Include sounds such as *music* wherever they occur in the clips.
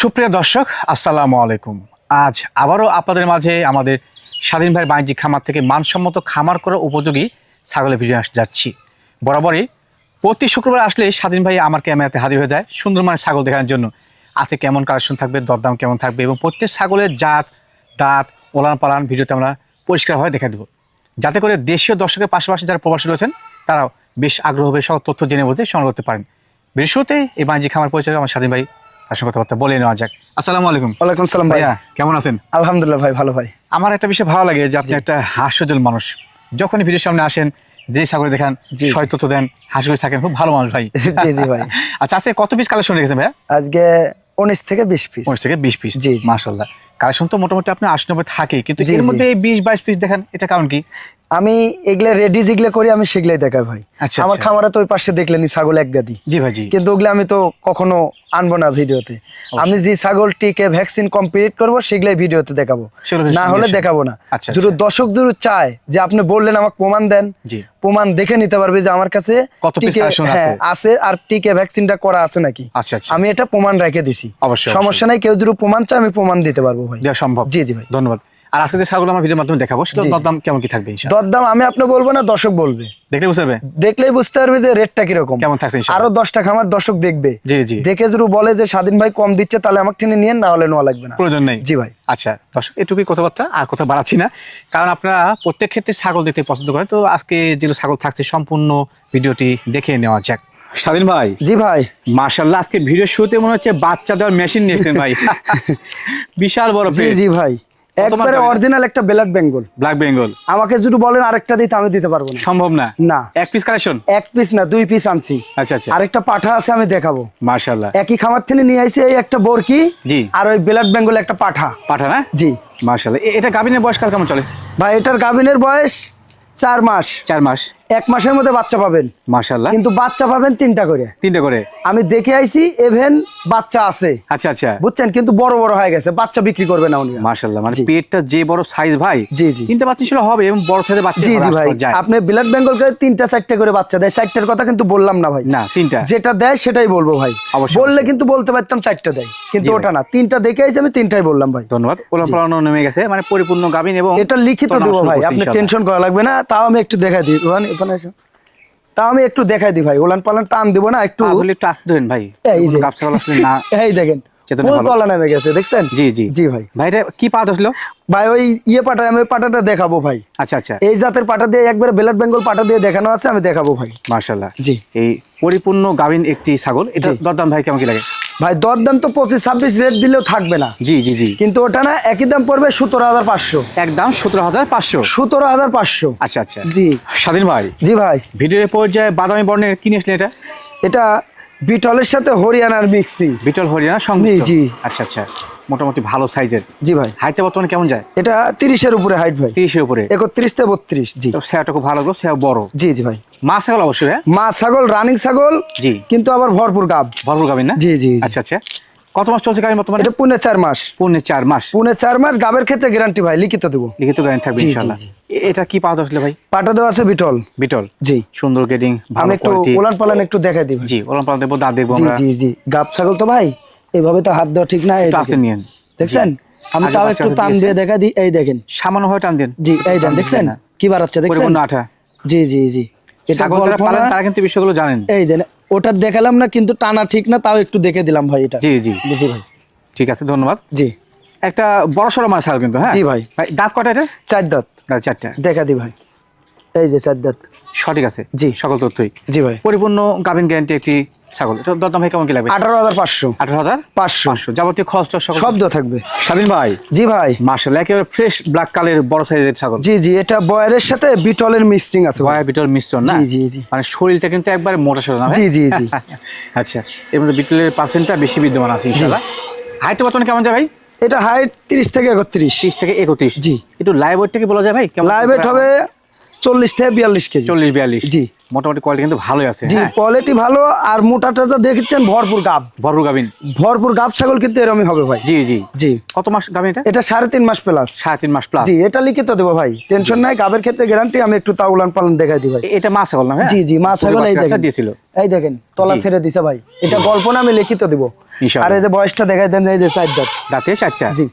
সুপ্রিয় দর্শক, আসসালামু আলাইকুম। আজ আবারও আপনাদের মাঝে আমাদের স্বাধীন ভাই বাণিজ্যিক খামার থেকে মানসম্মত খামার করার উপযোগী ছাগলের ভিডিও যাচ্ছি। বরাবরই প্রতি শুক্রবার আসলে স্বাধীন ভাই আমার ক্যামেরাতে হাজির হয়ে যায় সুন্দর মানের ছাগল দেখানোর জন্য। আজকে কেমন কালেকশন থাকবে, দরদাম কেমন থাকবে এবং প্রত্যেক ছাগলের জাত, দাঁত ওলান পালান ভিডিওতে আমরা পরিষ্কারভাবে দেখা দেবো। যাতে করে দেশীয় দর্শকের পাশাপাশি যারা প্রবাসী রয়েছেন, তারাও বেশ আগ্রহ হবে সব তথ্য জেনে বুঝে সংগ্রহ করতে পারেন। বৃহস্পতি এই বাণিজ্যিক খামার পরিচয় আমার স্বাধীন ভাই তার সঙ্গে কথাবার্তা বলে নেওয়া যাক। আসসালামু আলাইকুম। ওয়ালাইকুম সালাম ভাইয়া কেমন আছেন? আলহামদুলিল্লাহ ভাই ভালো ভাই। আমার একটা বিষয় ভালো লাগে যে আপনি একটা হাস্যজল মানুষ। যখনই ভিডিওর সামনে আসেন যে ছাগল দেখান। সয় তথ্য দেন হাসি করে থাকেন খুব ভালো মানুষ ভাই। *laughs* জি জি ভাই। *laughs* আচ্ছা আজকে কত পিস কালেকশন রেখেছেন ভাইয়া? আজকে উনিশ থেকে বিশ পিস পনেরো থেকে বিশ পিস জি। মার্শাল্লাহ কালেকশন তো মোটামুটি আপনার আশি নব্বই থাকে কিন্তু এর মধ্যে এই বিশ বাইশ পিস দেখেন এটা কারণ কি? আমি এগুলা রেডি যেগুলো করি আমি সেগুলাই দেখাই ভাই। আচ্ছা, আমার আচ্ছা। খামারে তো ওই পাশে দেখলেনি ছাগল এক গাদি। জি ভাই কিন্তু ওগুলো আমি তো কখনো আনব না ভিডিওতে। আমি যে ছাগলটিকে ভ্যাকসিন কমপ্লিট করব সেগুলাই ভিডিওতে দেখাবো। না হলে দেখাবো না। আচ্ছা, যদি। দর্শক যদি চায় যে আপনি বললেন আমাকে প্রমাণ দেন প্রমাণ দেখে নিতে পারবে যে আমার কাছে হ্যাঁ আছে? আর টিকে ভ্যাকসিনটা করা আছে নাকি? আমি এটা প্রমাণ রেখে দিছি। অবশ্যই, সমস্যা নাই কেউ যদি প্রমাণ চায় আমি প্রমাণ দিতে পারব ভাই। সম্ভব। জি জি ভাই। ধন্যবাদ। আর আজকে যে ছাগল আমার ভিডিওর মাধ্যমে দেখাবো সেটা দরদাম কেমন কি থাকবে দরদাম আমি আপনি বলব না দর্শক বলবে। দেখলে বুঝতে পারবে? দেখলেই বুঝতে পারবে যে রেটটা কীরকম। কেমন থাকছে? আরও দশটা খামার দর্শক দেখবে। জি জি। দেখে যদি বলে যে স্বাধীন ভাই কম দিচ্ছে তাহলে আমাকে টেনে নিয়ে না হলে নেওয়া লাগবে না। প্রয়োজন নেই। জি ভাই। আচ্ছা দর্শক এটুকুই কথাবার্তা আর কথা বাড়াচ্ছি না। কারণ আপনারা প্রত্যেক ক্ষেত্রে ছাগল দেখতে পছন্দ করেন তো আজকে যেগুলো ছাগল থাকছে সম্পূর্ণ ভিডিওটি দেখে নেওয়া যাক। স্বাধীন ভাই। জি ভাই। মার্শাল্লাহ আজকে ভিডিও শুরুতে মনে হচ্ছে বাচ্চা দেওয়ার মেশিন নিয়ে ভাই। *laughs* বিশাল বড় জি জি ভাই। একবারে অরিজিনাল একটা ব্ল্যাক বেঙ্গল ব্ল্যাক বেঙ্গল আমাকে যদি বলেন আরেকটা দিতে আমি দিতে পারব না। সম্ভব না? না। এক পিস কালেকশন এক পিস না দুই পিস আনছি। আচ্ছা আচ্ছা। আরেকটা পাঠা আছে আমি দেখাবো। মার্শাল্লাহ একই খামার থেকে নিয়ে আইছি এই একটা বরকি জি। আর ওই ব্ল্যাক বেঙ্গল একটা পাঠা। পাঠা না? জি। মার্শাল্লাহ এটা গাভিনের বয়স কাল কেমন চলে? ভাই এটার গাভিনের বয়স চার মাস। চার মাস। এক মাসের মধ্যে বাচ্চা পাবেন। মার্শাল্লাহ কিন্তু বাচ্চা পাবেন তিনটা করে। তিনটে করে? আমি দেখে আইছি এভেন বাচ্চা আছে। আচ্ছা আচ্ছা। বুঝছেন? কিন্তু বড় বড় হয়ে গেছে। বাচ্চা বিক্রি করবে না উনি। মার্শাল্লাহ মানে পেটটা যে বড় সাইজ ভাই জি, জি। তিনটে বাচ্চা ছিল হবে এবং বড় সাইজের বাচ্চা জি জি ভাই। আপনি ব্ল্যাক বেঙ্গল করে তিনটা চারটে করে বাচ্চা দেয়। চারটার কথা কিন্তু বললাম না ভাই। না তিনটা। যেটা দেয় সেটাই বলব ভাই। অবশ্যই, বললে কিন্তু বলতে পারতাম চারটা দেয়। কিন্তু ওটা না। তিনটা দেখে আইছি আমি তিনটাই বললাম ভাই। ধন্যবাদ। ওলা পড়ানো নেমে গেছে মানে পরিপূর্ণ গাভিন এবং এটা লিখিত দেবো ভাই। আপনি টেনশন করা লাগবে না তাও আমি একটু দেখাই দিই। এখানে এসো। তাও আমি একটু দেখাই দিই ভাই ওলান পালান টান দিব না একটু দেন ভাই। এই যে। গাছ আসলে না। *laughs* এই দেখেন চেতনা ফুল ভালো। তলা নেমে গেছে দেখছেন? জি জি। জি ভাই। ভাই কি পা ধরছিল ভাই ওই ইয়ে পাটা আমি ওই পাটাটা দেখাবো ভাই। আচ্ছা আচ্ছা। এই জাতের পাটা দিয়ে একবারে ব্ল্যাক বেঙ্গল পাটা দিয়ে দেখানো আছে আমি দেখাবো ভাই। মার্শাল্লাহ জি। এই পরিপূর্ণ গাভিন একটি ছাগল। এটা দরদাম ভাই কেমন কি লাগে? ভাই দরদাম তো পঁচিশ ছাব্বিশ রেট দিলেও থাকবে না। জি জি জি। কিন্তু ওটা না একই দাম পড়বে সতেরো হাজার পাঁচশো। একদম সতেরো হাজার পাঁচশো? সতেরো হাজার পাঁচশো। আচ্ছা আচ্ছা। জি। স্বাধীন ভাই। জি ভাই। ভিডিওর পর্যায়ে বাদামি বর্ণের কিনে আসলেন এটা? এটা বিটলের সাথে হরিয়ানার মিক্সি। বিটল হরিয়ানা সঙ্গে জি। আচ্ছা আচ্ছা। মোটামুটি ভালো সাইজের। জি ভাই। হাইটটা বর্তমানে কেমন যায়? এটা তিরিশের উপরে হাইট ভাই। তিরিশের উপরে? একত্রিশ থেকে বত্রিশ জি। সেটা খুব ভালো সে বড়। জি জি ভাই। মা ছাগল অবশ্যই হ্যাঁ? মা ছাগল রানিং ছাগল জি। কিন্তু আবার ভরপুর গাব। ভরপুর গাভিন না? জি, জি। আচ্ছা আচ্ছা। কত মাস চলছে গাভিন বর্তমানে? এটা পুনে চার মাস। পৌনে চার মাস। পুনে চার মাস গাবের ক্ষেত্রে গ্যারান্টি ভাই লিখিত দেবো। লিখিত গাভিন থাকবে এটা কি পাওয়া আসলে ভাই? পাটা দেওয়া আছে বিটল। বিটল? জি। সুন্দর গেডিং ভালো একটু ওলান পালান একটু দেখাই ভাই। জি ওলাম পালাম দেখব দাঁত দেখব জি আমরা। জি জি। গাব ছাগল তো ভাই এভাবে তো হাত দেওয়া ঠিক না। নিয়েন। দেখছেন? আমি তাও একটু টান দিয়ে দেখা দিই এই দেখেন। সামান্য ভাবে টান দেন। জি এই দেন দেখছেন। কি বাড়াচ্ছে দেখছেন? আঠা। জি জি জি। এটা গল্প পালেন তারা কিন্তু বিষয়গুলো জানেন। এই দেন ওটা দেখালাম না কিন্তু টানা ঠিক না তাও একটু দেখে দিলাম ভাই এটা। জি জি। জি ভাই। ঠিক আছে ধন্যবাদ। জি। একটা বড় সড়ো মাছ আর কিন্তু হ্যাঁ? জি ভাই। ভাই দাঁত কটা এটা? চার দাঁত। চারটা। দেখা দি ভাই। এই যে চার দাঁত। সঠিক আছে। জি। সকল তথ্যই। জি ভাই। পরিপূর্ণ গাভিন গ্যারান্টি একটি ছাগল। এটা দরদাম ভাই কেমন কি লাগবে? আঠারো হাজার পাঁচশো। আঠারো হাজার? পাঁচশো। পাঁচশো। যাবতীয় খরচ সকল শব্দ থাকবে। স্বাধীন ভাই? জি ভাই। মার্শাল একেবারে ফ্রেশ ব্ল্যাক কালের বড় সাইজের ছাগল। জি জি এটা বয়ারের সাথে বিটলের মিক্সিং আছে ভাই। বিটল মিশ্রণ না? জি, জি, জি। মানে শরীরটা কিন্তু একবারে মোটা সোটা না? জি, জি, জি। *laughs* আচ্ছা এর মধ্যে বিটলের পার্সেন্টটা বেশি বিদ্যমান আছে ইনশাল্লাহ হাইটটা বর্তমানে কেমন যায় ভাই? এটা হাইট তিরিশ থেকে একত্রিশ। ত্রিশ থেকে একত্রিশ। জি। একটু লাইভ ওয়েট থেকে বলা যায় ভাই? লাইভ ওয়েট হবে চল্লিশ থেকে বিয়াল্লিশ কেজি। চল্লিশ বিয়াল্লিশ। জি। মোটামুটি কোয়ালিটি কিন্তু ভালোই আছে জি হ্যাঁ। কোয়ালিটি ভালো আর মোটাটা তো দেখেছেন ভরপুর গাব। বড় গাভিন ভরপুর গাব ছাগল কিন্তু এরমই হবে ভাই। জি জি। জি। কত মাস গাভিন এটা? এটা সাড়ে তিন মাস প্লাস সাড়ে তিন মাস প্লাস জি এটা লিখিত দেবো ভাই। টেনশন নাই গাবের ক্ষেত্রে গ্যারান্টি আমি একটু তাউলান পালন দেখাই দিই ভাই। এটা মা ছাগল না হ্যাঁ? জি জি মা ছাগল এই দেখেন। দিয়েছিল। এই দেখেন তলা ছেড়ে দিছে ভাই। এটা গল্প না আমি লিখিত দিব। ইনশাআল্লাহ। আর এই যে বয়সটা দেখাই দেন যে এই যে চার দাঁত দাঁতে চারটা জি।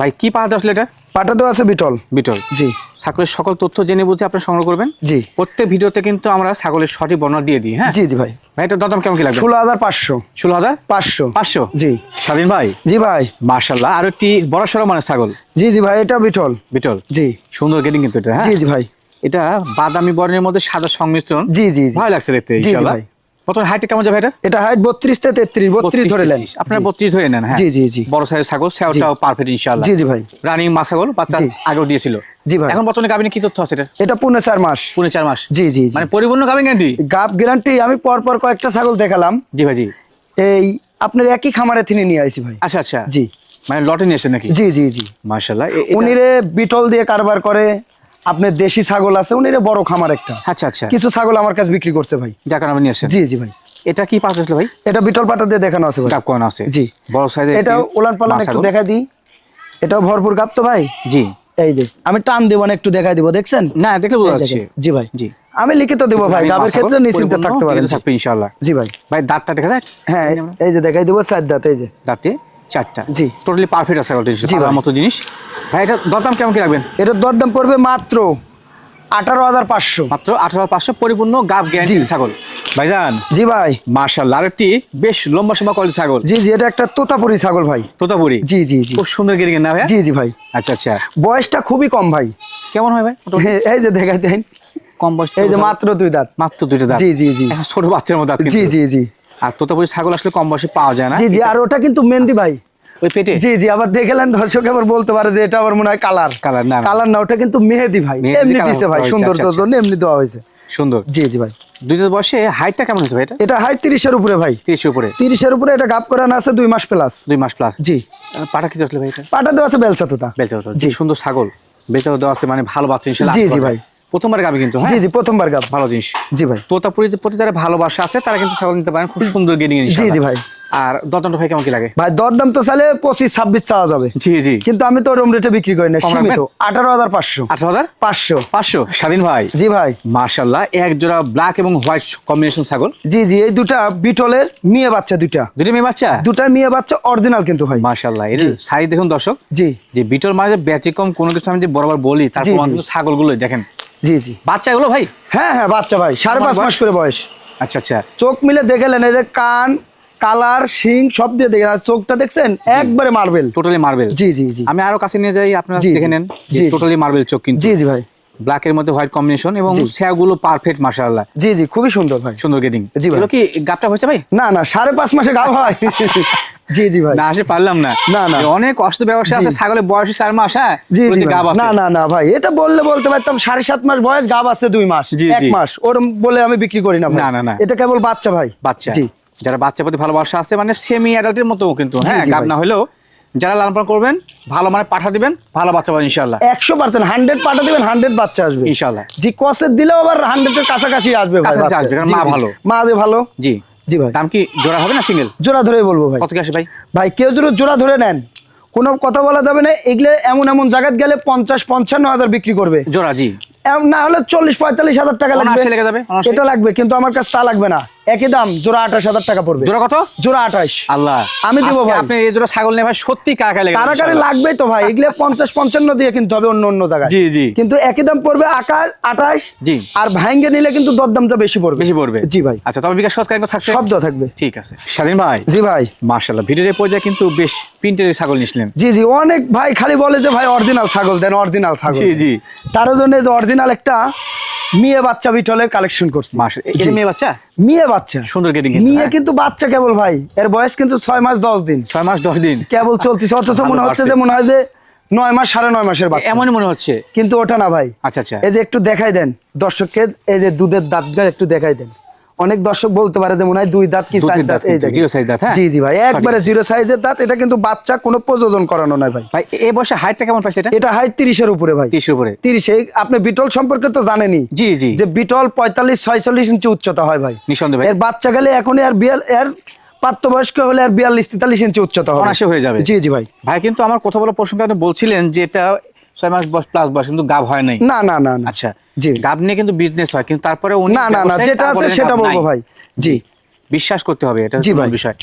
ভাই কি পাহাড় আসলে এটা? পাটা আছে বিটল। বিটল। জি। ছাগলের সকল তথ্য জেনে বুঝে আপনি সংগ্রহ করবেন। জি। প্রত্যেক ভিডিওতে কিন্তু আমরা ছাগলের সঠিক বর্ণনা দিয়ে দিই হ্যাঁ? জি জি ভাই। ভাই এটা দরদাম কেমন কি লাগবে? ষোলো হাজার পাঁচশো। ষোলো হাজার পাঁচশো। পাঁচশো? জি। স্বাধীন ভাই? জি ভাই। মার্শাল্লাহ আর একটি বড় সড়ো মানে ছাগল। জি জি ভাই এটা বিটল। বিটল। জি। সুন্দর গেটিং কিন্তু এটা হ্যাঁ? জি জি ভাই। এটা বাদামি বর্ণের মধ্যে সাদা সংমিশ্রণ। জি জি ভালো লাগছে দেখতে ইনশাআল্লাহ। প্রথম হাইট কেমন যাবে এটা এটা হাইট বত্রিশ থেকে তেত্রিশ বত্রিশ ধরে নেন আপনারা বত্রিশ ধরে নেন হ্যাঁ। জি, জি, জি। বড় সাইজের ছাগল সেওটাও পারফেক্ট ইনশাআল্লাহ। জি জি ভাই। রানিং মা ছাগল বাচ্চা। আগেও দিয়েছিল। জি ভাই। এখন বর্তমানে গাবিনে কি তথ্য আছে এটা? এটা পুনে চার মাস। পুনে চার মাস। জি জি মানে পরিপূর্ণ গাবিন গ্যারান্টি গাব গ্যারান্টি আমি পর পর কয়েকটা ছাগল দেখালাম। জি ভাই জি। এই আপনার একই খামারে তিনি নিয়ে আইছি ভাই। আচ্ছা আচ্ছা। জি। মানে লটে নিয়ে এসেছেন নাকি? জি জি জি। মার্শাল্লাহ উনি রে বিটল দিয়ে কারবার করে আপনার দেশি ছাগল আছে উনি বড় খামার একটা। আচ্ছা আচ্ছা। কিছু ছাগল আমার কাছে বিক্রি করছে ভাই। যার কারণে নিয়ে জি জি ভাই। এটা কি পাস আসলে ভাই? এটা বিটল পাটা দিয়ে দেখানো আছে ভাই। কোন আছে? জি। বড় সাইজের এটা উলান পালান একটু দেখা দিই। এটাও ভরপুর গাব তো ভাই? জি। এই যে আমি টান দেবো না একটু দেখাই দিব দেখছেন? না দেখলে বোঝা যাচ্ছে। জি ভাই। জি। আমি লিখিত দেবো ভাই গাবের ক্ষেত্রে নিশ্চিন্তে থাকতে পারেন। থাকবে ইনশাআল্লাহ। জি ভাই। ভাই দাঁতটা দেখা যায়? হ্যাঁ এই যে দেখাই দেবো চার দাঁত এই যে। দাঁতে? চারটা। জি। টোটালি পারফেক্ট আছে জি মতো জিনিস। ভাই এটা দরদাম কেমন কি রাখবেন? এটার দরদাম পড়বে মাত্র আঠারো হাজার পাঁচশো। মাত্র আঠারো পাঁচশো পরিপূর্ণ গাব গ্যারান্টি। ছাগল। ভাইজান জি ভাই। মার্শাল্লাহ আরেকটি বেশ লম্বা সময় কোয়ালিটি ছাগল। জি জি এটা একটা তোতাপুরি ছাগল ভাই। তোতাপুরি? জি জি জি। খুব সুন্দর গেরিং না ভাই জি জি ভাই। আচ্ছা আচ্ছা। বয়সটা খুবই কম ভাই। কেমন হয় ভাই? *laughs* এই যে দেখাই দেন। কম বয়স এই যে মাত্র দুই দাঁত। মাত্র দুইটা দাঁত। জি, জি, জি। ছোট বাচ্চার মতো দাঁত জি জি জি। আর তোতাপুরি ছাগল আসলে কম বয়সে পাওয়া যায় না। জি জি আর ওটা কিন্তু মেহেন্দি ভাই। ওই পেটে? জি জি আবার দেখলেন দর্শক আবার বলতে পারে যে এটা আবার মনে হয় কালার। কালার না। কালার না ওটা কিন্তু মেহেদি ভাই। এমনি দিছে ভাই সৌন্দর্যের আচ্ছা, আচ্ছা। জন্য এমনি দেওয়া হয়েছে। সুন্দর। জি জি ভাই। দুইটা হাইটটা কেমন হচ্ছে ভাই এটা? এটা হাই তিরিশের উপরে ভাই। তিরিশের উপরে। তিরিশের উপরে এটা গাপ করানো আছে দুই মাস প্লাস দুই মাস প্লাস জি। পাটা কি আসলে ভাই এটা? পাটা দেওয়া আছে জি। সুন্দর ছাগল। বেচা দেওয়া আছে মানে ভালো বাচ্চা জি, জি ভাই। প্রথমবার গাবি কিন্তু জি হ্যাঁ? জি প্রথমবার গাপ ভালো জিনিস। জি ভাই। তোতাপুরি প্রতি যারা ভালোবাসা আছে তারা কিন্তু ছাগল নিতে পারেন খুব সুন্দর গেডিং জি, জি ভাই। আর দতনটা ভাই কেমন কি লাগে? ভাই দরদাম তো চাইলে পঁচিশ ছাব্বিশ চাওয়া যাবে। জি জি। কিন্তু আমি তো রুম রেটে বিক্রি করি না সীমিত। আঠারো হাজার পাঁচশো। আঠারো হাজার? পাঁচশো। পাঁচশো? স্বাধীন ভাই। জি ভাই। মার্শাল্লাহ এক জোড়া ব্ল্যাক এবং হোয়াইট কম্বিনেশন ছাগল। জি জি এই দুটা বিটলের মেয়ে বাচ্চা দুইটা। দুটি মেয়ে বাচ্চা? দুটা মেয়ে বাচ্চা অরিজিনাল কিন্তু ভাই। মার্শাল্লাহ এর সাইজ দেখুন দর্শক। জি। যে বিটল মাঝে ব্যতিক্রম কোনো কিছু আমি যে বরাবর বলি তার জি, প্রমাণ জি। কিন্তু ছাগলগুলো দেখেন। জি জি। বাচ্চাগুলো ভাই? হ্যাঁ হ্যাঁ বাচ্চা ভাই সাড়ে পাঁচ মাস? করে বয়স। আচ্ছা আচ্ছা। চোখ মিলে দেখেলেন এই যে কান কালার শিং সব দিয়ে দেখেন। আর চোখটা দেখছেন? একবারে মার্বেল। টোটালি মার্বেল জি জি জি। আমি আরও কাছে নিয়ে যাই আপনারা দেখে। নেন। টোটালি মার্বেল চোখ কিন্তু। জি জি ভাই। ব্ল্যাক এর মধ্যে হোয়াইট কম্বিনেশন এবং স্যাগুলো পারফেক্ট মাশাআল্লাহ। জি জি খুবই সুন্দর ভাই। সুন্দর গেটিং জি ভাই। কি গাপটা হয়েছে ভাই? না না সাড়ে পাঁচ মাসে গাও হয়। *laughs* জি জি ভাই। না আসে পারলাম না। না, না। অনেক কষ্ট ব্যবসা আছে ছাগলের বয়স চার মাস হ্যাঁ? জি জি যে ভাই। গাব আছে। না না না ভাই এটা বললে বলতে পারতাম সাড়ে সাত মাস বয়স গাব আছে দুই মাস এক মাস ওরম বলে আমি বিক্রি করি না না, না, না। এটা কেবল বাচ্চা ভাই। বাচ্চা। জি। যারা বাচ্চা প্রতি ভালোবাসা আছে মানে সেমি অ্যাডাল্টের মতো কিন্তু হ্যাঁ? গাব না হলেও যারা লালন পালন করবেন ভালো মানে পাঠা দিবেন ভালো বাচ্চা পাবেন ইনশাআল্লাহ। একশো পার্সেন্ট হান্ড্রেড পাঠা দিবেন হান্ড্রেড বাচ্চা আসবে। ইনশাআল্লাহ। জি দিলেও আবার কাছাকাছি আসবে কাছাকাছি আসবে, কারণ মা ভালো। মা ভালো। জি। জি ভাই। দাম কি জোড়া হবে না সিঙ্গেল জোড়া ধরে বলব ভাই। কত কি আসে ভাই? ভাই কেউ যদি জোড়া ধরে নেন কোনো কথা বলা যাবে না এগুলো এমন এমন জায়গায় গেলে পঞ্চাশ পঞ্চান্ন হাজার বিক্রি করবে। জোড়া জি। না হলে চল্লিশ পঁয়তাল্লিশ হাজার টাকা লাগবে। এটা লাগবে কিন্তু আমার কাছে তা লাগবে না। একই দাম জোড়া আঠাশ হাজার টাকা পড়বে। জোড়া কত? জোড়া আঠাশ। আল্লাহ। আমি দিব ভাই। আপনি এই জোড়া ছাগল ভাই সত্যি কাকা লেগে যাবে কারাকারি তো ভাই। এগুলো পঞ্চাশ পঞ্চান্ন দিয়ে কিনতে হবে অন্য অন্য জায়গায়। জি, জি। কিন্তু একই দাম পড়বে আঠাশ। জি। আর নিলে কিন্তু দরদামটা বেশি পড়বে। বেশি পড়বে। জি ভাই। আচ্ছা তবে বিকাশ সৎকার থাকছে? শব্দ থাকবে। ঠিক আছে। স্বাধীন ভাই? জি ভাই। মার্শাল্লাহ ভিডিওর পর্যায়ে কিন্তু বেশ প্রিন্টের ছাগল নিছিলেন। জি জি। অনেক ভাই খালি বলে যে ভাই অরিজিনাল ছাগল দেন অরিজিনাল ছাগল। জি, জি। তার জন্য যে অরিজিনাল একটা মেয়ে বাচ্চা বিটলের কালেকশন করছি। মেয়ে বাচ্চা? মেয়ে বাচ্চা। সুন্দর কেটে মেয়ে কিন্তু বাচ্চা কেবল ভাই। এর বয়স কিন্তু ছয় মাস দশ দিন। ছয় মাস দশ দিন। কেবল চলতেছে। অথচ মনে হচ্ছে যে মনে হয় যে নয় মাস সাড়ে নয় মাসের বাচ্চা। এমনই মনে হচ্ছে। কিন্তু ওটা না ভাই। আচ্ছা আচ্ছা। এই যে একটু দেখাই দেন। দর্শককে এই যে দুধের দাঁতটা একটু দেখাই দেন। অনেক দর্শক বলতে পারে যে মনে হয় দুই দাঁত কি চার দাঁত দাঁত এই জিরো সাইজ দাঁত, হ্যাঁ? জি জি ভাই একবারে জিরো সাইজের দাঁত এটা কিন্তু বাচ্চা কোনো প্রযোজন করানো নয় ভাই। ভাই এই বয়সে হাইটটা কেমন পাইছে এটা? এটা হাইট তিরিশের উপরে ভাই। তিরিশের উপরে। তিরিশে আপনি বিটল সম্পর্কে তো জানেনই জি জি। যে বিটল পঁয়তাল্লিশ ছয়চল্লিশ ইঞ্চি উচ্চতা হয় ভাই। নিঃসন্দেহ ভাই। এর বাচ্চা গেলে এখন এর বিয়াল এর প্রাপ্তবয়স্ক হলে আর বিয়াল্লিশ তেতাল্লিশ ইঞ্চি উচ্চতা হবে। অনায়াসে হয়ে যাবে। জি জি ভাই। ভাই কিন্তু আমার কথা বলার প্রশ্নটা আপনি বলছিলেন যে এটা ছয় মাস বয়স প্লাস বয়স কিন্তু গাব হয় নাই। না না না। আচ্ছা। জি। গাব নিয়ে কিন্তু বিজনেস হয় কিন্তু তারপরে উনি না না না যেটা আছে সেটা বলব ভাই। জি বিশ্বাস করতে হবে এটা জি ভাই। বিষয়।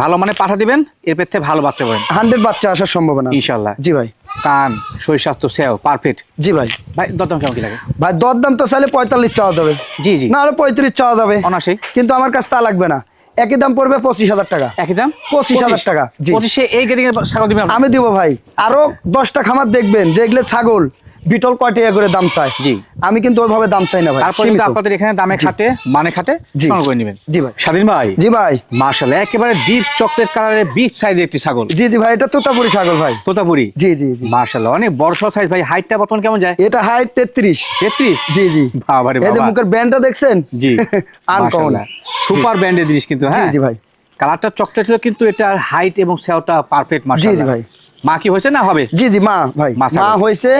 ভালো মানে পাঠা দিবেন এর থেকে ভালো বাচ্চা পাবেন। হান্ড্রেড বাচ্চা আসার সম্ভাবনা ইনশাল্লাহ। জি ভাই। কান শরীর স্বাস্থ্য সেও পারফেক্ট জি ভাই। ভাই দরদাম কেমন কি লাগে? ভাই দরদাম তো চাইলে পঁয়তাল্লিশ চাওয়া যাবে। জি জি। না হলে পঁয়ত্রিশ চাওয়া যাবে। অনাসেই কিন্তু আমার কাছে তা লাগবে না। একই দাম পড়বে পঁচিশ হাজার টাকা। একই দাম? পঁচিশ হাজার টাকা। পঁচিশে এই গেটিং ছাগল দিবেন আমি দিব ভাই। আরও দশটা খামার দেখবেন যে এগুলো ছাগল। বিটল কয়টিয়া করে দাম চায়? জি। আমি কিন্তু ওইভাবে দাম চাই না ভাই তারপর কিন্তু আপনাদের এখানে দামে খাটে মানে খাটে জি। করে নেবেন। জি ভাই। স্বাধীন ভাই? জি ভাই। মার্শাল একেবারে ডিপ চকলেট কালারের বিগ সাইজের একটি ছাগল। জি জি ভাই এটা তোতাপুরি ছাগল ভাই। তোতাপুরি? জি জি জি। মার্শাল অনেক বড় সাইজ ভাই হাইটটা বর্তমান কেমন যায়? এটা হাইট তেত্রিশ। তেত্রিশ? জি জি। বাবারে এই যে মুখের ব্যান্ডটা দেখছেন? জি। আনকমন সুপার ব্র্যান্ডের জিনিস কিন্তু হ্যাঁ? জি ভাই। কালারটা চকলেট ছিল কিন্তু এটার হাইট এবং সেওটা পারফেক্ট মার্শাল জি, জি ভাই। মা কি হয়েছে না হবে? জি জি মা ভাই। মা হয়েছে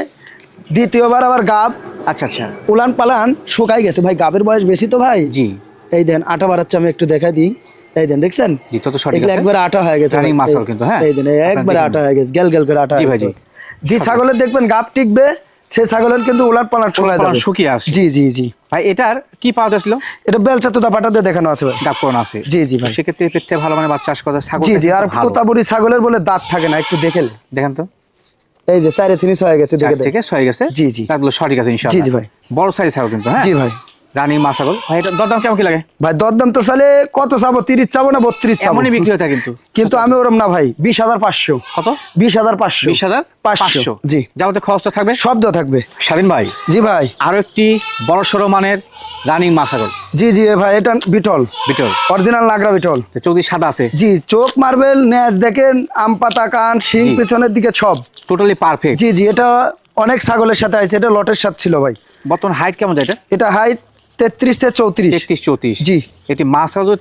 দ্বিতীয়বার আবার গাব। আচ্ছা আচ্ছা। উলান পালান শুকাই গেছে। ভাই গাবের বয়স বেশি তো ভাই? জি। এই দেন আটা বাড়াচ্ছে আমি একটু দেখা দিই। এই দেন দেখছেন? জি, তত সঠিক এগুলো একবার আটা হয়ে গেছে muscle এই- কিন্তু, হ্যাঁ? এই দেন একবার আটা হয়ে গেছে গেল গেল করে আটা জি ভাই, জি। জি ছাগলের দেখবেন গাব টিকবে সে ছাগলের কিন্তু উলান পালান শুকায় পালান যাবে। শুকিয়ে আসে। জি জি জি। ভাই এটার কি পাওয়া যাচ্ছিল? এটা বেলচা তোতা পাটাতে দেখানো আছে ভাই। ডাক করানো আছে। জি, জি ভাই। সেক্ষেত্রে পেট থেকে ভালো মানে বাচ্চা চাষ করা ছাগল জি জি আর তোতাবুরি ছাগলের বলে দাঁত থাকে না একটু দেখে নে। দেখেন তো। এই যে তিরিশ হয়ে গেছে চার দেখে থেকে ছয় গেছে? জি, জি। সঠিক আছে ইনশাআল্লাহ। জি, জি ভাই। বড় সাইজ ছাগল কিন্তু হ্যাঁ? জি ভাই। রানী মা ছাগল। ভাই এটা দরদাম কেমন কি লাগে? ভাই দরদাম তো সালে কত চাবো? তিরিশ চাবো না বত্রিশ চাবো? এমনই বিক্রি হয়ে কিন্তু। কিন্তু আমি ওরম না ভাই বিশ হাজার পাঁচশো। কত? বিশ হাজার পাঁচশো। বিশ হাজার পাঁচশো জি। যাবতীয় খরচটা থাকবে? শব্দ থাকবে। স্বাধীন ভাই। জি ভাই। আরও একটি বড় সড়ো মানের রানিং মা ছাগল জি জি ভাই এটা বিটল। বিটল। অরিজিনাল নাগরা বিটল। চৌধুরী সাদা আছে। জি চোখ মারবেল ন্যাজ দেখেন আম পাতা কান শিং পেছনের দিকে সব টোটালি পারফেক্ট জি জি এটা অনেক ছাগলের সাথে আছে এটা লটের সাথে ছিল ভাই। বর্তমান হাইট কেমন যায় এটা? এটা হাইট তেত্রিশ থেকে চৌত্রিশ। তেত্রিশ চৌত্রিশ। জি। এটি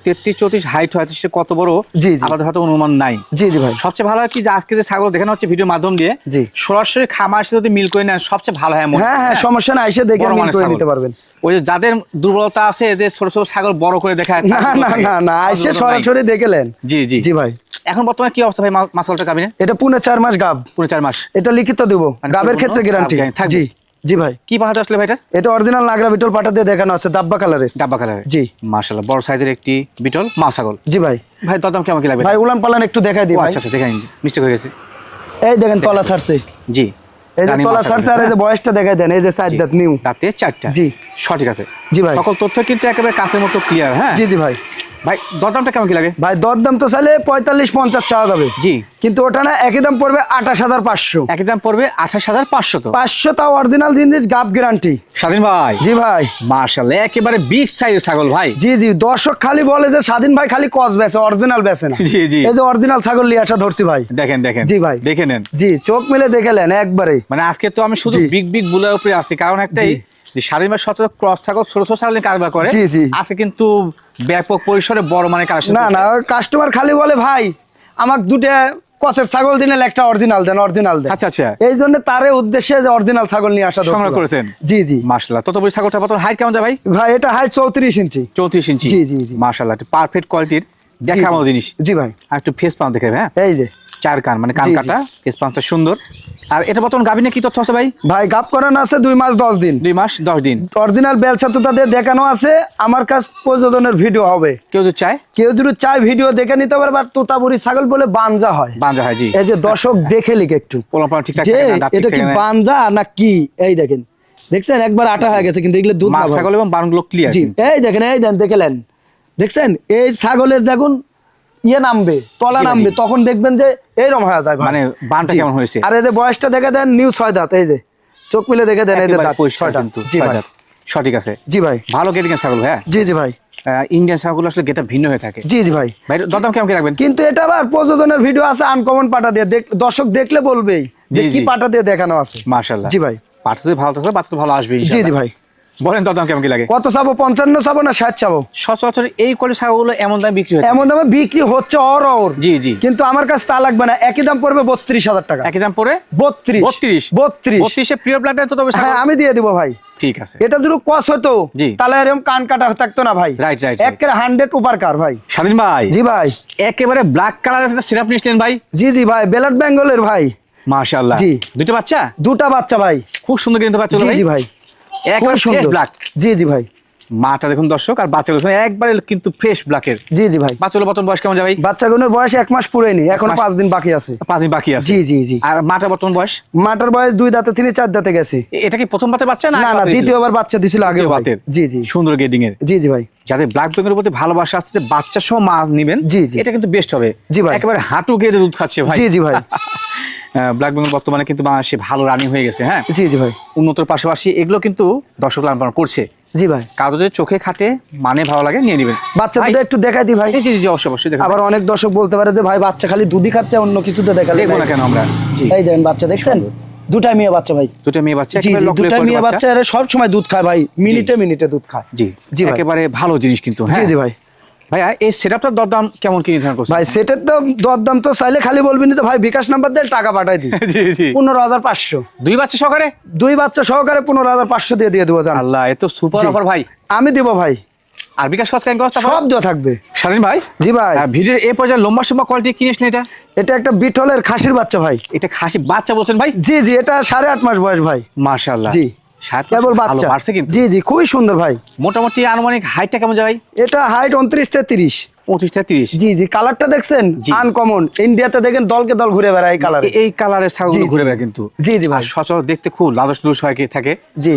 তেত্রিশ চৌত্রিশ হাইট হয়তো সে কত বড় জি, জি। আমাদের হয়তো অনুমান নাই। জি জি ভাই। সবচেয়ে ভালো হয় কি যে আজকে যে ছাগল দেখানো হচ্ছে ভিডিওর মাধ্যম দিয়ে জি। সরাসরি খামার এসে যদি মিল করে নেন সবচেয়ে ভালো হয় হ্যাঁ হ্যাঁ সমস্যা না এসে দেখে মিল করে নিতে পারবেন। ওই যে যাদের দুর্বলতা আছে এদের ছোট ছোট ছাগল বড় করে দেখায় না না না না এসে সরাসরি দেখেলেন জি জি। জি ভাই। এখন বর্তমানে কি অবস্থা ভাই মা- মাছালটা কাবিনে? এটা পুনে চার মাস গাব। পুনে চার মাস। এটা লিখিত দিব। মানে গাবের ক্ষেত্রে গ্যারান্টি? জি। জি ভাই। কি পাওয়া আসলে ভাইটা এটা? অরিজিনাল নাগরা বিটল পাটা দিয়ে দেখানো আছে দাব্বা কালারের। ডাব্বা কালার জি। মাশাআল্লাহ বড় সাইজের একটি বিটল মা ছাগল। জি ভাই। ভাই দরদাম কেমন কি লাগবে ভাই উলান পালান একটু দেখাই দিই আচ্ছা আচ্ছা দেখে নিন মিষ্টি হয়ে গেছে। এই দেখেন তলা ছাড়ছে। জি। এই যে তলা ছাড়ছে আর এই যে বয়সটা দেখাই দেন এই যে সাইড দাঁত নিউ। দাঁতে চারটা। জি। সঠিক আছে। জি ভাই। সকল তথ্য কিন্তু একেবারে কাছের মতো ক্লিয়ার হ্যাঁ? জি জি ভাই। ভাই দরদামটা কেমন কি লাগে? ভাই দরদাম তো চাইলে পঁয়তাল্লিশ পঞ্চাশ চাওয়া যাবে। জি। কিন্তু ওটা না একই দাম পড়বে আঠাশ হাজার পাঁচশো। একই দাম পড়বে আঠাশ হাজার পাঁচশো তো? পাঁচশো তাও অরিজিনাল জিনিস গাব গ্যারান্টি স্বাধীন ভাই। জি ভাই। মার্শাল্লাহ একেবারে বিগ সাইজের ছাগল ভাই। জি জি দর্শক খালি বলে যে স্বাধীন ভাই খালি কস বেছে অরিজিনাল বেছে না। জি, জি। এই যে অরিজিনাল ছাগল লিয়ে আসা ধরছি ভাই। দেখেন দেখেন জি ভাই। দেখে নেন। জি চোখ মিলে দেখেলেন একবারে। মানে আজকে তো আমি শুধু বিগ বিগ বুলের উপরে আসছি কারণ একটাই স্বাধীন সচরাচর ক্রস ছাগল ছোট ছোট ছাগল কারবার করে জি, জি। আজকে কিন্তু ব্যাপক পরিসরে বড় মানে কালেকশন না না কাস্টমার খালি বলে ভাই আমাকে দুটো কসের ছাগল দিনে একটা অরিজিনাল দেন অরিজিনাল দেন। আচ্ছা আচ্ছা। এই জন্য তারে উদ্দেশ্যে যে অরিজিনাল ছাগল নিয়ে আসা সংগ্রহ করেছেন? জি জি। মার্শাল্লাহ তত বড় ছাগলটা বর্তমান হাইট কেমন যায় ভাই? ভাই এটা হাই চৌত্রিশ ইঞ্চি। চৌত্রিশ ইঞ্চি? জি, জি, জি। মার্শাল্লাহ পারফেক্ট কোয়ালিটির দেখা মতো জিনিস। জি ভাই। আর একটু ফেস পাম্প দেখে হ্যাঁ? এই যে। চার কান মানে কান। কাটা ফেস পাম্পটা সুন্দর। আর এটা বর্তমান গাভিনে কি তথ্য আছে ভাই? ভাই গাপ করানো আছে দুই মাস দশ দিন। দুই মাস দশ দিন। অরিজিনাল বেলসা তো তাদের দেখানো আছে আমার কাছ প্রযোজনের ভিডিও হবে। কেউ যদি চায়? কেউ যদি চায় ভিডিও দেখে নিতে পারবে আর তোতাবুরি ছাগল বলে বানজা হয়। বাঞ্জা হয় জি। এই যে দর্শক দেখে লিখ একটু। এটা কি। বানজা না কি? এই দেখেন। দেখছেন? একবার আটা হয়ে গেছে কিন্তু এগুলো দুধ ছাগল এবং বারণগুলো ক্লিয়ার জি। এই দেখেন এই দেন দেখলেন দেখছেন? এই ছাগলের যখন ইয়ে নামবে তলা নামবে তখন দেখবেন যে এইরকম হয়ে যায় মানে বানটা কেমন হয়েছে? আর এই যে বয়সটা দেখে দেন নিউ ছয় দাঁত এই যে চোখ মিলে দেখে দেন এই যে দাঁত পরিষ্কার ছয়টা। জি ভাই। সঠিক আছে। জি ভাই। ভালো গেটিং ছাগল হ্যাঁ? জি জি ভাই। ইন্ডিয়ান ছাগল আসলে গেটা ভিন্ন হয়ে থাকে। জি জি ভাই। ভাই দরদাম কেমন কি রাখবেন? কিন্তু এটা আবার প্রযোজনের ভিডিও আছে আনকমন পাটা দিয়ে। দর্শক দেখলে বলবেই যে কি পাটা দিয়ে দেখানো আছে। মার্শাল্লাহ জি ভাই। পাঠা যদি ভালো থাকবে বাচ্চা তো ভালো আসবে জি জি ভাই। বলেন কেমন কি লাগে? কত চাবো? পঞ্চান্ন চাবো না ষাট চাবো? সচরাচর এই কোয়ালিটি ছাগলগুলো এমন দামে বিক্রি হয় এমন দামে বিক্রি হচ্ছে অর অর। জি জি। কিন্তু আমার কাছে তা লাগবে না। একই দাম পড়বে বত্রিশ হাজার টাকা। একই দাম পরে বত্রিশ। বত্রিশ? বত্রিশ। বত্রিশে প্রিয় ব্লাডে তো তবে হ্যাঁ আমি দিয়ে দিব ভাই। ঠিক আছে। এটা যদি কস হতো তাহলে এরকম কান কাটা থাকতো না ভাই। Right, right. একের হান্ড্রেড উপার কার ভাই। স্বাধীন ভাই। জি ভাই। একেবারে ব্ল্যাক কালারের সিরাপ নিয়েছিলেন ভাই। জি জি ভাই। বেলাট বেঙ্গলের ভাই। মাশাআল্লাহ। জি। দুটো বাচ্চা? দুটা বাচ্চা ভাই। খুব সুন্দর কিন্তু বাচ্চা জি জি ভাই। একবার সুন্দর। ব্ল্যাক জি জি ভাই। মাটা দেখুন দর্শক আর বাচ্চাগুলো দেখুন একবারে কিন্তু ফ্রেশ ব্ল্যাকের জি জি ভাই। বাচ্চাগুলো বর্তমান বয়স কেমন যাবে বাচ্চাগুলোর বয়স এক মাস পুরাইনি এখন পাঁচ দিন বাকি আছে। পাঁচ দিন বাকি আছে? জি জি জি। আর মাটার বর্তমান বয়স? মাটার বয়স দুই দাঁতে তিনি চার দাঁতে গেছে। এটা কি প্রথম বাতের বাচ্চা না না? দ্বিতীয়বার বাচ্চা দিছিল আগে। বাতের। জি জি। সুন্দর গেডিং এর। জি জি ভাই। যাদের ব্ল্যাক বেঙ্গলের প্রতি ভালোবাসা আসছে বাচ্চা সহ মাছ নেবেন জি, জি। এটা কিন্তু বেস্ট হবে। জি ভাই। একেবারে হাঁটু গেড়ে দুধ খাচ্ছে ভাই। জি জি ভাই। *laughs* ব্ল্যাক বেঙ্গল বর্তমানে কিন্তু বাংলাদেশে ভালো রানিং হয়ে গেছে হ্যাঁ? জি জি ভাই। উন্নতর পাশাপাশি এগুলো কিন্তু দর্শক লালন পালন করছে। জি ভাই। কারও যদি চোখে খাটে মানে ভালো লাগে নিয়ে নেবেন। বাচ্চা দুটো একটু দেখাই দি ভাই। জি জি, জি অবশ্যই অবশ্যই আবার অনেক দর্শক বলতে পারে যে ভাই বাচ্চা খালি দুধই খাচ্ছে অন্য কিছুতে দেখালে দেখব না কেন আমরা? জি। এই দেখেন বাচ্চা দেখছেন? দুটা মেয়ে বাচ্চা ভাই। দুটো মেয়ে বাচ্চা জি জি দুটা মেয়ে বাচ্চা এরা সব সময় দুধ খায় ভাই। মিনিটে মিনিটে দুধ খায়। জি। জি একেবারে ভালো জিনিস কিন্তু জি হ্যাঁ জি ভাই। ভাইয়া এই সেটআপটার দরদাম কেমন কি নির্ধারণ করছেন? ভাই সেটের তো দরদাম তো চাইলে খালি বলবি না তো ভাই বিকাশ নাম্বার দিয়ে টাকা পাঠাই দিই। *laughs* জি জি। পনেরো হাজার পাঁচশো। দুই বাচ্চা সহকারে? দুই বাচ্চা সহকারে পনেরো হাজার পাঁচশো দিয়ে দিয়ে দেবো জান। আল্লাহ এত সুপার অফার ভাই। আমি দিব ভাই। আর বিকাশ কেন সব দেওয়া থাকবে। স্বাধীন ভাই? জি ভাই। আর ভিডিওর এই পর্যায়ে লম্বা সম্বা কোয়ালিটি কিনেছিলেন এটা? এটা একটা বিঠলের খাসির বাচ্চা ভাই। এটা খাসি বাচ্চা বলছেন ভাই? জি জি এটা সাড়ে আট মাস বয়স ভাই। মাশাআল্লাহ। জি। কেবল বাচ্চা। বাড়ছে কিন্তু। জি জি খুবই সুন্দর ভাই। মোটামুটি আনুমানিক হাইটটা কেমন যায় এটা হাইট উনত্রিশ থেকে পঁচিশ থেকে তিরিশ জি জি কালারটা দেখছেন? আনকমন ইন্ডিয়াতে দেখেন দলকে দল ঘুরে বেড়ায় এই কালার এই কালারের ছাগল জি, জি, ঘুরে। বেড়ায় কিন্তু। জি, জি ভাই। সচরাচর দেখতে খুব লুস হয় কি থাকে। জি।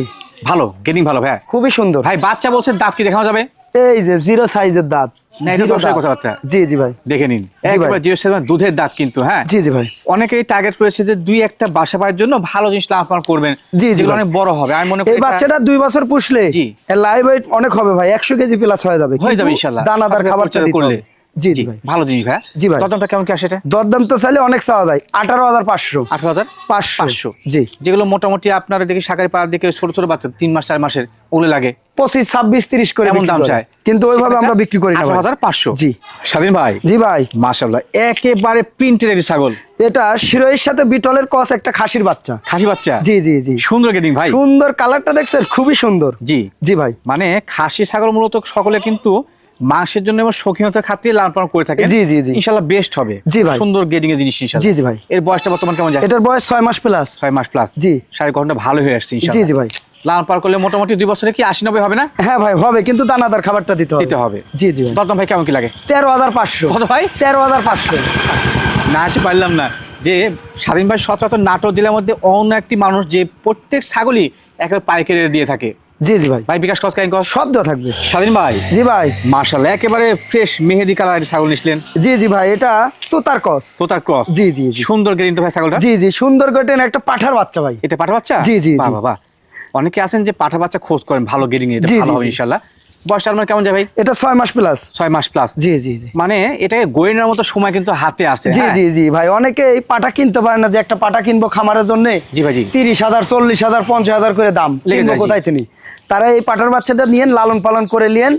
ভালো ভালো ভাই। খুবই সুন্দর। ভাই বাচ্চা বলছে দাঁত কি দেখানো যাবে? এই যে জিরো সাইজের দাঁত। না, এটা Zero কথাবার্তা। জি জি ভাই। দেখে নিন। ভাই। জিরো সেভেন দুধের দাঁত কিন্তু হ্যাঁ? জি জি ভাই। অনেকেই টার্গেট করেছে যে দুই একটা বাসা পাওয়ার জন্য ভালো জিনিস লাভ করবেন। জি, জি অনেক বড় হবে। আমি মনে করি এই বাচ্চাটা দুই বছর পুষলে। লাইভ ওয়েট অনেক হবে ভাই। একশো কেজি প্লাস হয়ে যাবে। হয়ে যাবে ইনশাল্লাহ দানাদার খাবার করলে। জি জি জি ভাই। ভালো জিনিস ভাই জি ভাই। দরদামটা কেমন কি আসে এটা? দরদাম তো চাইলে অনেক চাওয়া যায়। আঠারো হাজার পাঁচশো। আঠারো হাজার পাঁচশো। পাঁচশো। জি। যেগুলো মোটামুটি আপনার দেখি সাকারি পাড়ার দিকে ছোট ছোট বাচ্চা তিন মাস চার মাসের ওগুলো লাগে। পঁচিশ ছাব্বিশ তিরিশ করে এমন দাম চায়? কিন্তু ওইভাবে আমরা বিক্রি করি আঠারো হাজার পাঁচশো। জি। স্বাধীন ভাই? জি ভাই। মাশাল্লাহ একেবারে প্রিন্টের একটি ছাগল। এটা শিরোয়ের সাথে বিটলের কস একটা খাসির বাচ্চা। খাসি বাচ্চা? জি জি জি। সুন্দর গেটিং ভাই। সুন্দর কালারটা দেখছেন খুবই সুন্দর। জি। জি ভাই। মানে খাসি ছাগল মূলত সকলে কিন্তু মাংসের জন্য এবং শৌখিনতার খাতিরে লালন পালন করে থাকে জি, জি, জি। ইনশাল্লাহ বেস্ট হবে। জি ভাই। সুন্দর গেটিং এর জিনিস ইনশাল্লাহ। জি, জি ভাই। এর বয়সটা বর্তমান কেমন যায় এটার বয়স ছয় মাস প্লাস ছয় মাস প্লাস জি। শারীরিক গঠনটা ভালো হয়ে আসছে জি জি ভাই। লালন পালন করলে মোটামুটি দুই বছরে কি আশি নব্বই হবে না? হ্যাঁ ভাই হবে কিন্তু দানাদার খাবারটা দিতে হবে। দিতে হবে। জি জি ভাই। দরদাম ভাই কেমন কি লাগে? তেরো হাজার পাঁচশো। কত ভাই? তেরো হাজার পাঁচশো। না আসি পারলাম না। যে স্বাধীন ভাই সচরাচর নাটোর জেলার মধ্যে অন্য একটি মানুষ যে প্রত্যেক ছাগলই একেবারে পাইকারি দিয়ে থাকে। জি জি ভাই। ভাই বিকাশ কস কাইন কস। সব দেওয়া থাকবে। স্বাধীন ভাই। জি ভাই। মার্শাল্লাহ একেবারে ফ্রেশ মেহেদি কালার ছাগল নিছিলেন। জি জি ভাই এটা তো তার কস। তো তার ক্রস। জি জি জি। সুন্দর গেরিন তো ভাই ছাগলটা। জি জি সুন্দর গটেন একটা পাঠার বাচ্চা ভাই। এটা পাঠা বাচ্চা? জি, জি, বাহ। বাহ। অনেকে আছেন যে পাঠা বাচ্চা খোঁজ করেন ভালো গেরিং এটা ভালো হবে বয়সটা আমার কেমন যায় ভাই? এটা ছয় মাস প্লাস ছয় মাস প্লাস জি জি জি। মানে এটাকে গোয়েনার মতো সময় কিন্তু হাতে আসে জি হ্যাঁ? জি জি ভাই অনেকে এই পাটা কিনতে পারে না যে একটা পাটা কিনবো খামারের জন্য। জি ভাই, জি। তিরিশ হাজার চল্লিশ হাজার পঞ্চাশ হাজার করে দাম। কোথায় তিনি? তারা এই পাটার বাচ্চাটা নিয়েন লালন পালন করে নিয়েন।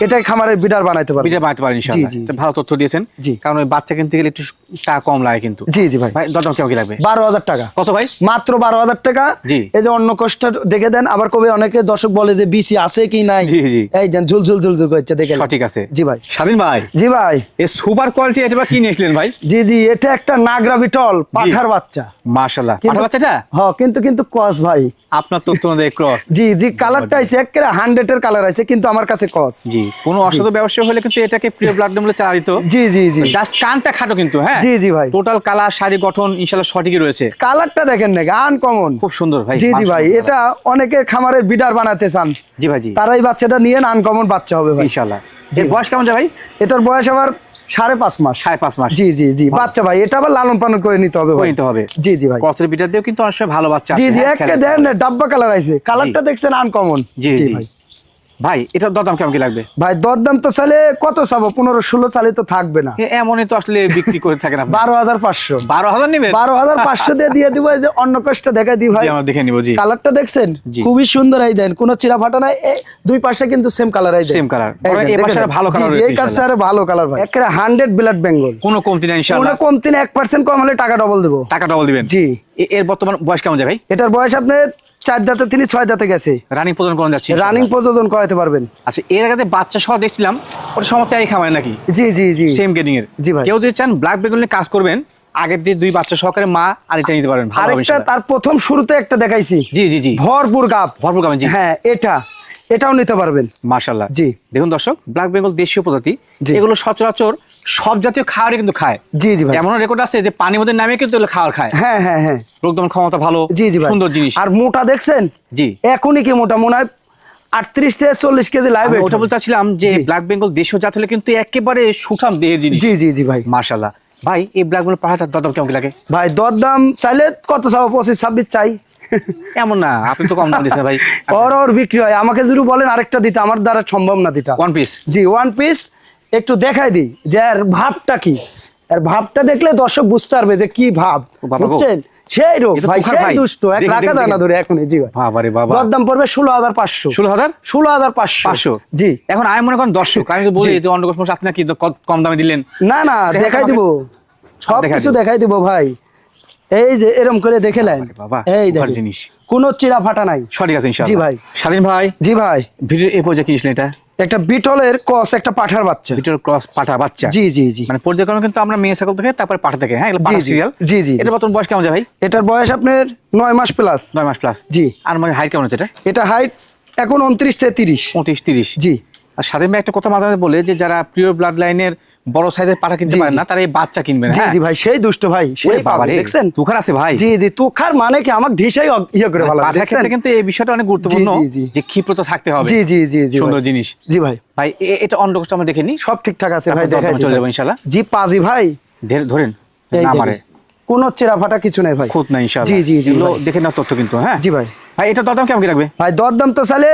এটাই খামারের বিডার বানাইতে পারবে। বিটা বানাতে পারেন তো ভালো তথ্য দিয়েছেন। জি। কারণ ওই বাচ্চা কিনতে গেলে একটু টাকা কম লাগে কিন্তু। জি জি ভাই। ভাই দরদাম কেমন কি লাগবে? বারো হাজার টাকা। কত ভাই? মাত্র বারো হাজার টাকা। জি। এই যে অন্য কোষ্ঠটা দেখে দেন। আবার কবে অনেকে দর্শক বলে যে বিসি আছে কি নাই? জি, জি। এই দেন ঝুল ঝুল ঝুল ঝুল করছে দেখে। সঠিক আছে। জি ভাই। স্বাধীন ভাই। জি ভাই। এই সুপার কোয়ালিটি এটা কি নিয়েছিলেন ভাই। জি জি এটা একটা নাগরা বিটল পাঠার বাচ্চা। মার্শাল্লাহ কিন্তু- পাঠা বাচ্চাটা? হ কিন্তু কিন্তু কস ভাই। আপনার তথ্য অনুযায়ী ক্রস জি জি কালারটা আছে একেবারে হান্ড্রেড এর কালার আছে কিন্তু আমার কাছে কস জি। কোনো অসাধু ব্যবসা হলে কিন্তু এটাকে প্রিয় ব্লাড বলে চালা দিত। জি জি জি। জাস্ট কানটা খাটো কিন্তু হ্যাঁ? জি, জি ভাই। টোটাল কালার শারীরিক গঠন সঠিকই রয়েছে। কালারটা দেখেন আনকমন খুব সুন্দর ভাই জি জি ভাই এটা অনেকের খামারের বিডার বানাতে চান। জি ভাই জি। তারাই বাচ্চাটা নিয়ে আনকমন বাচ্চা হবে ভাই। এর বয়স কেমন যায় ভাই? এটার বয়স আবার সাড়ে পাঁচ মাস। সাড়ে পাঁচ মাস। জি জি জি। বাচ্চা ভাই এটা আবার লালন পালন করে নিতে হবে নিতে হবে। জি জি ভাই। কচের বিটার দিয়েও কিন্তু অনেক ভালো বাচ্চা জি জি হ্যাঁ, একটা। দেন ডাব্বা কালার আছে কালারটা দেখছেন আনকমন জি জি। ভাই। ভাই এটার দরদাম কেমন কি লাগবে? ভাই দরদাম তো চালে কত চাবো? পনেরো ষোলো চালে তো থাকবে না। এমনই তো আসলে বিক্রি করে থাকেন আপনি। বারো হাজার পাঁচশো। বারো হাজার নেবেন? বারো হাজার পাঁচশো দিয়ে দিয়ে দিব যে অন্য কষ্ট দেখা দিই ভাই। আমরা দেখে নিব জি। কালারটা দেখছেন? খুবই সুন্দর এই দেন কোনো চিরা ফাটা নাই দুই পাশে কিন্তু সেম কালার এই। এই এই দেখে পাশে ভালো রয়েছে এই কাছে আরও ভালো কালার ভাই। একেবারে হান্ড্রেড ব্লাড বেঙ্গল কোনো কমতি না কোনো ইনশাআল্লাহ কম তিন এক পার্সেন্ট কম হলে টাকা ডবল দেবো। টাকা ডবল দিবেন জি। এর বর্তমান বয়স কেমন যায় ভাই? এটার বয়স আপনি চার দাঁতে তিনি ছয় দাঁতে গেছে। রানিং প্রদান করানো যাচ্ছে রানিং প্রযোজন করাতে পারবেন। আচ্ছা এর আগে বাচ্চা সহ দেখছিলাম ওটা সমস্ত এই খামায় নাকি? জি জি জি। সেম গেটিং এর। জি ভাই। কেউ যদি চান ব্ল্যাক বেগুন নিয়ে কাজ করবেন আগের দিয়ে দুই বাচ্চা সহকারে মা আর এটা নিতে পারবেন আরেকটা তার প্রথম শুরুতে একটা দেখাইছি। জি জি জি। ভরপুর গাপ ভরপুর জি। হ্যাঁ এটা। এটাও নিতে পারবেন। মার্শাল্লাহ জি। দেখুন দর্শক ব্ল্যাক বেঙ্গল দেশীয় প্রজাতি। এগুলো সচরাচর সব জাতীয় খাবারই কিন্তু খায়। জি জি ভাই। এমন রেকর্ড আছে যে পানির মধ্যে নামে কিন্তু খাবার খায়। হ্যাঁ হ্যাঁ হ্যাঁ। রোগ দমন ক্ষমতা ভালো জি জি ভাই। সুন্দর জিনিস। আর মোটা দেখছেন? জি। এখনই কি মোটা? মনে হয় আটত্রিশ থেকে চল্লিশ কেজি লাইভ ওটা বলতে চাচ্ছিলাম যে। ব্ল্যাক বেঙ্গল দেশীয় জাত হলে কিন্তু একেবারে সুঠাম দেহের জিনিস। জি জি জি ভাই। মার্শাল্লাহ ভাই এই ব্ল্যাক বেঙ্গল পাহাড়টার দরদাম কেমন লাগে? ভাই দর দাম চাইলে কত চাবো পঁচিশ ছাব্বিশ চাই। এমন না আপনি তো কম দাম দিচ্ছেন ভাই। ওর ওর বিক্রি হয়। আমাকে যদি বলেন আরেকটা দিতে আমার দ্বারা সম্ভব না দিতে। ওয়ান পিস জি ওয়ান পিস একটু দেখাই দিই যে এর ভাবটা কি? এর ভাবটা দেখলে দর্শক বুঝতে পারবে যে কি ভাব। বুঝছেন? সেই রোগ ভাই সেই দুষ্ট এক দেখি, রাখা দানা ধরে এখনই জি ভাই। বাবা দরদাম পড়বে ষোলো হাজার পাঁচশো। ষোলো হাজার? ষোলো হাজার পাঁচশো। পাঁচশো? জি। এখন আমি মনে করেন দর্শক আমি বলি যে অন্য কোনো তো কত কম দামে দিলেন? না না দেখাই দিব। সব কিছু দেখাই দিব ভাই। এই যে এরম করে দেখে নেন। বাবা, এই দেখেন। জিনিস। কোন চিরা ফাটা নাই। সঠিক আছে ইনশাআল্লাহ। জি ভাই। স্বাধীন ভাই। জি ভাই। ভিডিও এই পর্যায়ে কিনেছিলেন এটা? একটা বিটলের ক্রস একটা পাঠার বাচ্চা। বিটল ক্রস পাঠা বাচ্চা? জি জি জি। মানে পর্যায়ক্রমে কিন্তু আমরা মেয়ে ছাগল থেকে তারপরে পাঠা থেকে হ্যাঁ? জি, জি, জি, জি। এটা বর্তমান বয়স কেমন যায় ভাই? এটার বয়স আপনার নয় মাস প্লাস নয় মাস প্লাস জি। আর মানে হাইট কেমন হচ্ছে এটা? এটা হাইট এখন উনত্রিশ থেকে তিরিশ। উনত্রিশ তিরিশ। জি। আর সাথে একটা কথা মাথায় বলে যে যারা প্রিয় ব্লাড লাইনের বড় সাইজের পাঠা কিনতে পারেন না তারা এই বাচ্চা কিনবেন জি জি ভাই সেই দুষ্ট ভাই সেই বাবা দেখছেন? তুখার আছে ভাই। জি জি তুখার মানে কি? আমার ঢিসাই ইয়ে করে ভালো পাঠার ক্ষেত্রে কিন্তু এই বিষয়টা অনেক গুরুত্বপূর্ণ। যে ক্ষিপ্রতা থাকতে হবে। জি জি জি জি সুন্দর জিনিস। জি ভাই। ভাই এটা অন্য কষ্ট আমরা দেখে নিই সব ঠিকঠাক আছে ভাই দেখাই চলে। যাব ইনশাল্লাহ। জি পাজি ভাই। ধরে- ধরেন না দেখেন। মারে। কোনো চেরা ফাটা কিছু নাই ভাই। খুঁত না ইনশাল্লাহ জি জি জি এগুলো ভাই। দেখে নাও তথ্য কিন্তু হ্যাঁ? জি ভাই। ভাই এটা দরদাম কেমন কি রাখবে? ভাই দরদাম তো চালে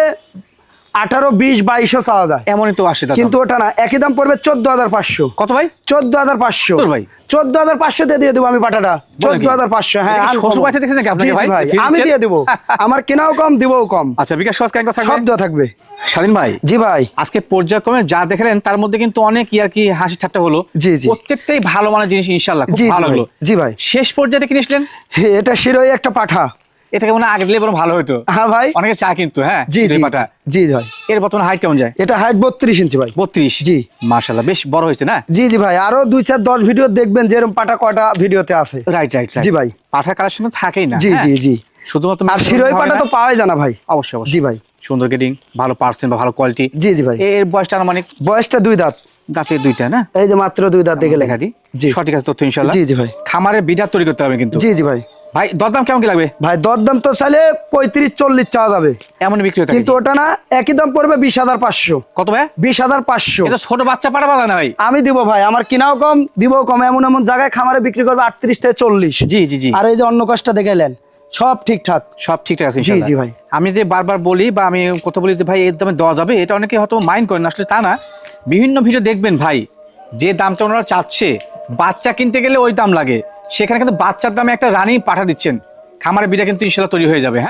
আঠারো বিশ বাইশও চাওয়া যায়। এমনই তো আসে কিন্তু ওটা না একই দাম পড়বে চোদ্দ হাজার পাঁচশো। কত ভাই? চোদ্দ হাজার পাঁচশো। ভাই? চোদ্দ হাজার পাঁচশো দিয়ে দিয়ে দেবো আমি পাটাটা চোদ্দ হাজার পাঁচশো হ্যাঁ *laughs* আমি দিয়ে দেবো। *laughs* আমার কেনাও কম দিবও কম। আচ্ছা বিকাশ শব্দ থাকবে। স্বাধীন ভাই জি ভাই। আজকে পর্যায়ক্রমে যা দেখলেন তার মধ্যে কিন্তু অনেক ইয়ার কি হাসি ঠাট্টা হলো। জি, জি। প্রত্যেকটাই ভালো মানের জিনিস ইনশাল্লাহ ভালো লাগল জি ভাই। শেষ পর্যায়ে কিনেছিলেন *laughs* এটা শিরোই একটা পাঠা। এটাকে মনে আগে দিলে বরং ভালো হতো হ্যাঁ ভাই। অনেকে চা কিন্তু হ্যাঁ? জি জি পাটা জি ভাই। এর বর্তমানে হাইট কেমন যায়? এটা হাইট বত্রিশ ইঞ্চি ভাই। বত্রিশ? জি। বেশ বড় হয়েছে না? জি জি ভাই আরও দুই চার দশ ভিডিও দেখবেন যেরকম পাটা কয়টা ভিডিওতে আছে। রাইট রাইট জি ভাই। পাঠার কালেকশন তো থাকেই না জি হ্যাঁ? জি জি। শুধুমাত্র আর শিরোই পাটা তো পাওয়াই জানা ভাই। অবশ্যই অবশ্যই। জি ভাই। সুন্দর গেটিং ভালো পার্সেন্ট বা ভালো কোয়ালিটি জি জি ভাই। এর বয়সটা আনুমানিক? বয়সটা দুই দাঁত। দুইটা না? এই যে মাত্র দুই দাঁত দেখে দিই। জি। সঠিক আছে তথ্য ইনশাল্লাহ জি জি ভাই। খামারের বিডার তৈরি করতে হবে কিন্তু। জি জি ভাই। ভাই দরদাম কেমন কি লাগবে? ভাই দরদাম তো চাইলে পঁয়ত্রিশ চল্লিশ চাওয়া যাবে। এমন বিক্রি কিন্তু ওটা না একই দাম পড়বে বিশ হাজার পাঁচশো। কত ভাই? বিশ হাজার পাঁচশো। ছোট বাচ্চা পাঠা বাধা না ভাই? আমি দিব ভাই আমার কিনাও কম দিবও কম এমন এমন জায়গায় খামারে বিক্রি করবে আটত্রিশ থেকে চল্লিশ। জি জি জি। আর এই যে অন্য কষ্টটা দেখাইলেন সব ঠিকঠাক। সব ঠিকঠাক আছে জি, জি ভাই। আমি যে বারবার বলি বা আমি কথা বলি যে ভাই এর দামে দেওয়া যাবে এটা অনেকে হয়তো মাইন্ড করেন আসলে তা না বিভিন্ন ভিডিও দেখবেন ভাই যে দামটা ওনারা চাচ্ছে বাচ্চা কিনতে গেলে ওই দাম লাগে। সেখানে কিন্তু বাচ্চার দামে একটা রানিং পাঠা দিচ্ছেন। খামারের বিটা কিন্তু ইনশাল্লাহ তৈরি হয়ে যাবে হ্যাঁ?